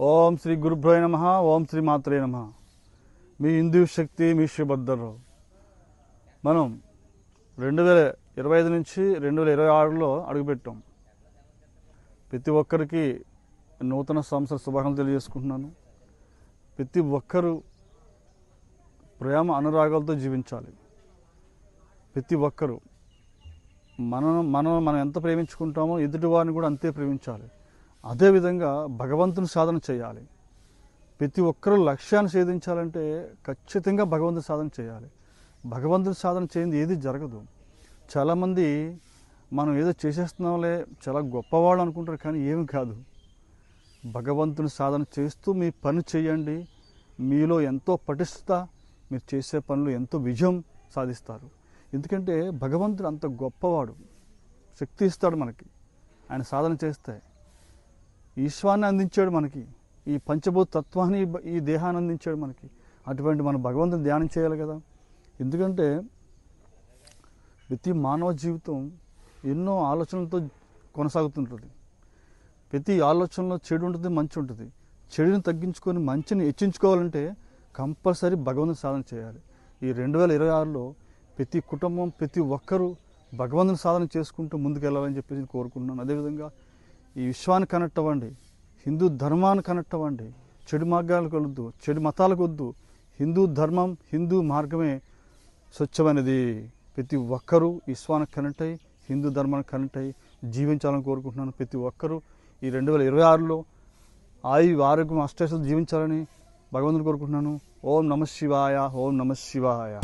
ఓం శ్రీ గురుభ్రోయ నమ ఓం శ్రీ మాత్రే నమ. మీ హిందూ శక్తి మీ శ్రీభద్రరావు మనం రెండు వేల ఇరవై ఐదు నుంచి రెండు వేల ఇరవై ఆరులో అడుగుపెట్టాం. ప్రతి ఒక్కరికి నూతన సంవత్సర శుభాకాంక్షలు తెలియజేసుకుంటున్నాను. ప్రతి ఒక్కరూ ప్రేమ అనురాగాలతో జీవించాలి. ప్రతి ఒక్కరూ మనం మనం మనం ఎంత ప్రేమించుకుంటామో ఎదుటి వారిని కూడా అంతే ప్రేమించాలి. అదేవిధంగా భగవంతుని సాధన చేయాలి. ప్రతి ఒక్కరూ లక్ష్యాన్ని ఛేదించాలంటే ఖచ్చితంగా భగవంతుని సాధన చేయాలి. భగవంతుని సాధన చేయింది ఏది జరగదు. చాలామంది మనం ఏదో చేసేస్తున్నాంలే చాలా గొప్పవాళ్ళు అనుకుంటారు కానీ ఏమి కాదు. భగవంతుని సాధన చేస్తూ మీ పని చేయండి. మీలో ఎంతో పటిష్ట మీరు చేసే పనులు ఎంతో విజయం సాధిస్తారు. ఎందుకంటే భగవంతుడు అంత గొప్పవాడు. శక్తి ఇస్తాడు మనకి. ఆయన సాధన చేస్తే ఈశ్వాన్ని అందించాడు మనకి. ఈ పంచభూత తత్వాన్ని ఈ దేహాన్ని అందించాడు మనకి. అటువంటి మన భగవంతుని ధ్యానం చేయాలి కదా. ఎందుకంటే ప్రతి మానవ జీవితం ఎన్నో ఆలోచనలతో కొనసాగుతుంటుంది. ప్రతి ఆలోచనలో చెడు ఉంటుంది మంచి ఉంటుంది. చెడుని తగ్గించుకొని మంచిని హెచ్చించుకోవాలంటే కంపల్సరీ భగవంతుని సాధన చేయాలి. ఈ రెండు వేల ఇరవై ఆరులో ప్రతి కుటుంబం ప్రతి ఒక్కరూ భగవంతుని సాధన చేసుకుంటూ ముందుకెళ్ళాలని చెప్పేసి కోరుకుంటున్నాను. అదేవిధంగా ఈ విశ్వాన్ని కనెక్ట్ అవ్వండి హిందూ ధర్మాన్ని కనెక్ట్ అవ్వండి చెడు మార్గాలకు వద్దు చెడు మతాలకు వద్దు హిందూ ధర్మం హిందూ మార్గమే స్వచ్ఛమైనది ప్రతి ఒక్కరూ విశ్వానికి కనెక్ట్ అయ్యి హిందూ ధర్మానికి కనెక్ట్ అయ్యి జీవించాలని కోరుకుంటున్నాను ప్రతి ఒక్కరూ ఈ రెండు వేల ఇరవై ఆరులో ఆయు ఆరోగ్యం అష్టేషలు జీవించాలని భగవంతుని కోరుకుంటున్నాను ఓం నమ శివాయ ఓం నమ శివాయ